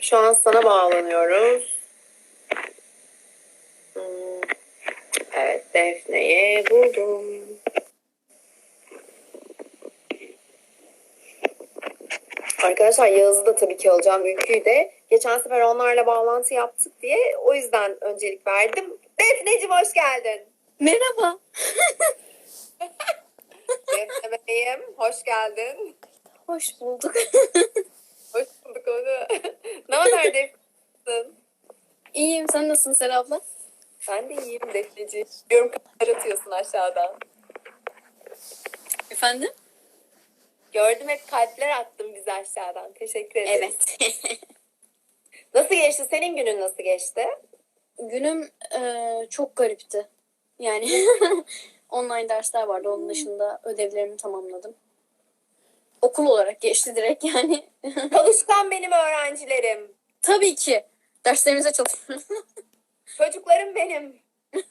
Şu an sana bağlanıyoruz. Evet, Defne'yi buldum. Arkadaşlar Yağız'ı da tabii ki alacağım. Ülkü'yü de. Geçen sefer onlarla bağlantı yaptık diye o yüzden öncelik verdim. Defneciğim hoş geldin. Merhaba. Defne Bey'im hoş geldin. Hoş bulduk. haber Defne'sin? İyiyim. Sen nasılsın Sera abla? Ben de iyiyim Defneciğim. Yorum atıyorsun aşağıdan. Efendim? Gördüm hep kalpler attın bize aşağıdan. Teşekkür ederim. Evet. Nasıl geçti? Senin günün nasıl geçti? Günüm eee, çok garipti. Yani online dersler vardı. Onun dışında ödevlerimi tamamladım. Okul olarak geçti direkt yani. Çalışkan benim öğrencilerim. Tabii ki. Derslerimize çalışıyoruz. Çocuklarım benim.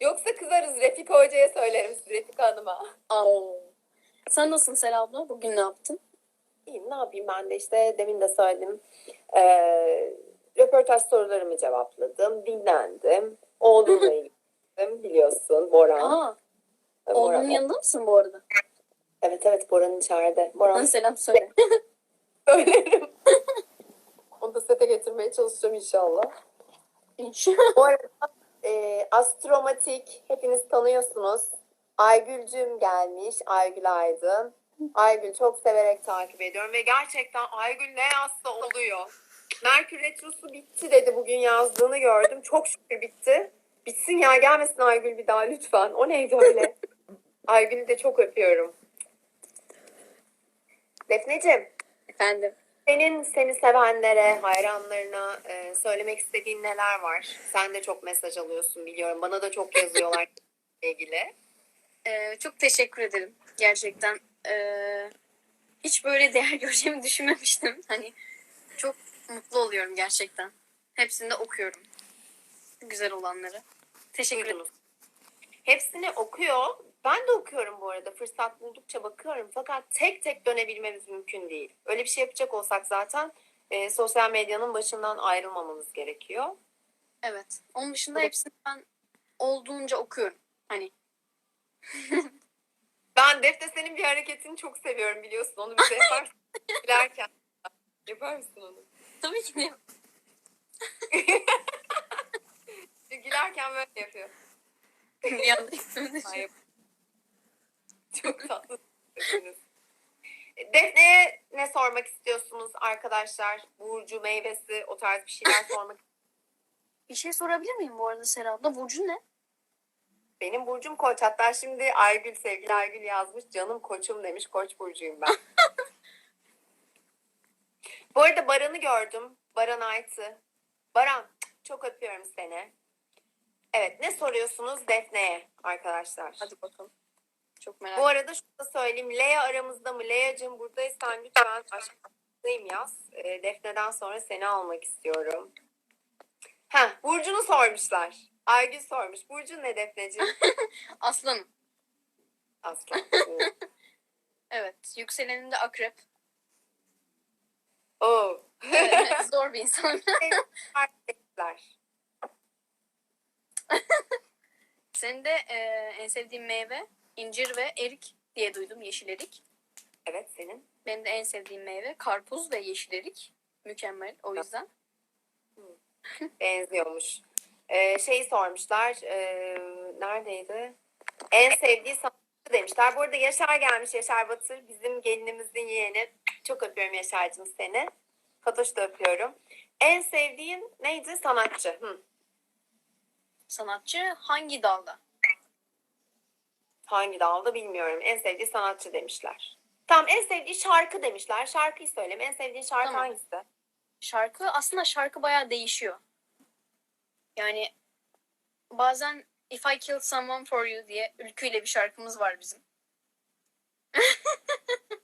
Yoksa kızarız. Refika Hoca'ya söylerim siz Refika Hanım'a. Aa. Sen nasılsın Sera abla? Bugün ne yaptın? İyiyim ne yapayım ben de işte demin de söyledim. Ee, röportaj sorularımı cevapladım. Dinlendim. Oğlumla ilgilendim biliyorsun Boran. Aa, Boran. oğlunun yanında mısın bu arada? Evet evet Boran içeride. Bana Boran selam söyle. söylerim. Sete getirmeye çalışacağım inşallah. İnşallah. Bu arada e, Astromatik hepiniz tanıyorsunuz. Aygül'cüm gelmiş. Aygül Aydın. Aygül çok severek takip ediyorum ve gerçekten Aygül ne yazsa oluyor. Merkür Retrosu bitti dedi bugün yazdığını gördüm. Çok şükür bitti. Bitsin ya gelmesin Aygül bir daha lütfen. O neydi öyle? Aygül'ü de çok öpüyorum. Defneciğim Efendim. Senin seni sevenlere, hayranlarına e, söylemek istediğin neler var? Sen de çok mesaj alıyorsun biliyorum. Bana da çok yazıyorlar ilgili. Ee, çok teşekkür ederim. Gerçekten. Ee, hiç böyle değer göreceğimi düşünmemiştim. Hani çok mutlu oluyorum gerçekten. Hepsini de okuyorum. Güzel olanları. Teşekkür ederim. Hepsini okuyor. Ben de okuyorum bu arada. Fırsat buldukça bakıyorum. Fakat tek tek dönebilmemiz mümkün değil. Öyle bir şey yapacak olsak zaten e, sosyal medyanın başından ayrılmamamız gerekiyor. Evet. Onun dışında hepsini ben olduğunca okuyorum. Hani Ben Defne senin bir hareketini çok seviyorum biliyorsun. Onu bize yaparsın. Gülerken. Yapar mısın onu? tabii ki de Gülerken böyle yapıyor. bir anda Çok tatlı. Defne'ye ne sormak istiyorsunuz arkadaşlar? Burcu, meyvesi, o tarz bir şeyler sormak Bir şey sorabilir miyim bu arada Sera abla? Burcun ne? Benim burcum koç. Hatta şimdi Aygül, sevgili Aygül yazmış. Canım koçum demiş. Koç burcuyum ben. Bu arada Baran'ı gördüm. Baran Aytı. Baran çok öpüyorum seni. Evet ne soruyorsunuz Defne'ye arkadaşlar? Hadi bakalım. Çok merak Bu arada şunu da söyleyeyim. Lea aramızda mı? Lea'cığım buradaysan lütfen aşağıdayım yaz. E, Defne'den sonra seni almak istiyorum. Heh, Burcu'nu sormuşlar. Aygül sormuş. Burcu ne Defneciğim? Aslanım. Aslan. Evet. Yükselenim de akrep. Oo. Evet, zor bir insan. Senin de e, en sevdiğin meyve incir ve erik diye duydum. Yeşil erik. Evet senin. Benim de en sevdiğim meyve karpuz ve yeşil erik. Mükemmel o yüzden. Benziyormuş. Ee, şeyi sormuşlar. ee, neredeydi? En sevdiği sanatçı demişler. Bu arada Yaşar gelmiş. Yaşar Batır. Bizim gelinimizin yeğeni. Çok öpüyorum Yaşar'cığım seni. Fatoş'u da öpüyorum. En sevdiğin neydi? Sanatçı. Hı. Sanatçı hangi dalda? Hangi dalda bilmiyorum. En sevdiği sanatçı demişler. Tamam en sevdiği şarkı demişler. Şarkıyı söyleme. En sevdiğin şarkı Tamam. hangisi? Şarkı aslında şarkı bayağı değişiyor. Yani bazen If I Killed Someone For You diye ülküyle bir şarkımız var bizim.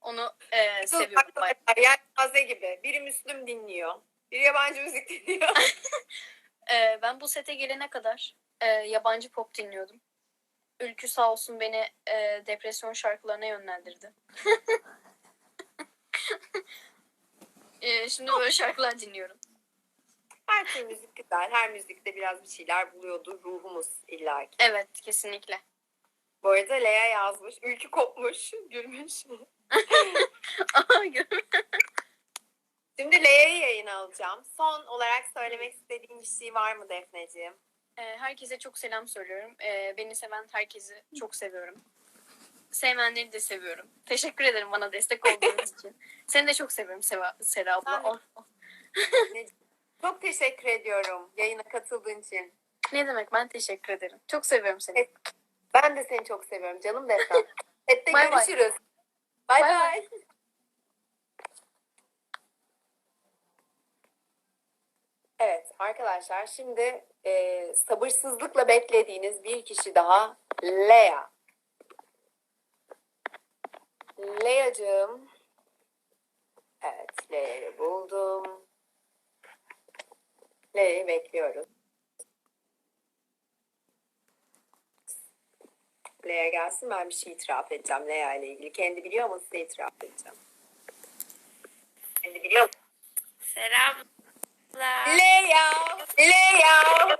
Onu e, seviyorum bayağı. Yelpaze gibi. Biri Müslüm dinliyor. Biri yabancı müzik dinliyor. E, ben bu sete gelene kadar e, yabancı pop dinliyordum. Ülkü sağ olsun beni e, depresyon şarkılarına yönlendirdi. Ee, şimdi böyle şarkılar dinliyorum. Her tür müzik güzel. Her müzikte biraz bir şeyler buluyordu ruhumuz illaki. Evet kesinlikle. Bu arada Lea yazmış. Ülkü kopmuş. Gülmüş. Aa, gör- Şimdi Lea'yı yayına alacağım. Son olarak söylemek istediğin bir şey var mı Defneciğim? Ee, herkese çok selam söylüyorum. Ee, beni seven herkesi çok seviyorum. Sevmeyenleri de seviyorum. Teşekkür ederim bana destek olduğunuz için. Seni de çok seviyorum Seva, Sera abla. Oh, oh. Çok teşekkür ediyorum yayına katıldığın için. Ne demek ben teşekkür ederim. Çok seviyorum seni. Ben de seni çok seviyorum canım Defne. Bay. görüşürüz. Bay Bay bay. Evet arkadaşlar şimdi e, sabırsızlıkla beklediğiniz bir kişi daha Lea. Lea'cığım. Evet Lea'yı buldum. Lea'yı bekliyoruz. Lea gelsin ben bir şey itiraf edeceğim Lea ile ilgili. Kendi biliyor ama size itiraf edeceğim. Kendi biliyor mu? Selamlar. Lea! Lea!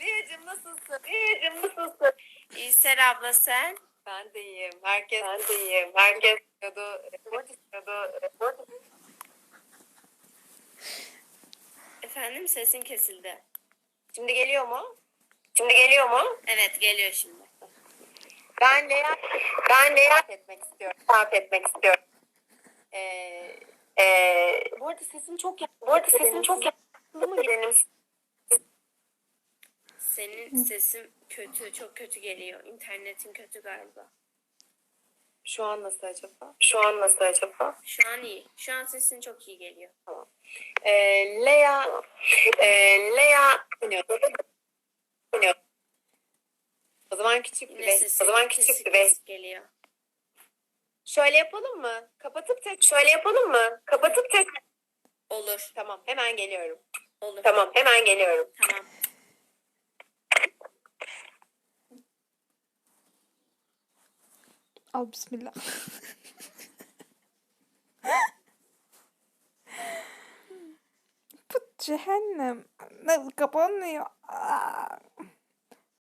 Lea'cığım nasılsın? Lea'cığım nasılsın? İyi Ser abla sen. Ben de iyiyim. Herkes ben de iyiyim. Herkes istiyordu. Sport istiyordu. Sport Efendim sesin kesildi. Şimdi geliyor mu? Şimdi geliyor mu? Evet geliyor şimdi. Ben Lea, ben Lea etmek istiyorum. Tarif etmek istiyorum. Ee, ee, bu arada sesim çok. Bu arada sesim çok yakın. mı benim? Senin sesin kötü, çok kötü geliyor. İnternetin kötü galiba. Şu an nasıl acaba? Şu an nasıl acaba? Şu an iyi. Şu an sesin çok iyi geliyor. Ee, Lea, e, Lea O zaman küçük bir sesin O zaman küçük bir geliyor. Şöyle yapalım mı? Kapatıp tek. Şöyle yapalım mı? Kapatıp tek. Olur. Tamam, hemen geliyorum. Olur. Tamam, hemen geliyorum. Tamam. Al bismillah. Bu cehennem. Ne kapanmıyor. Aa.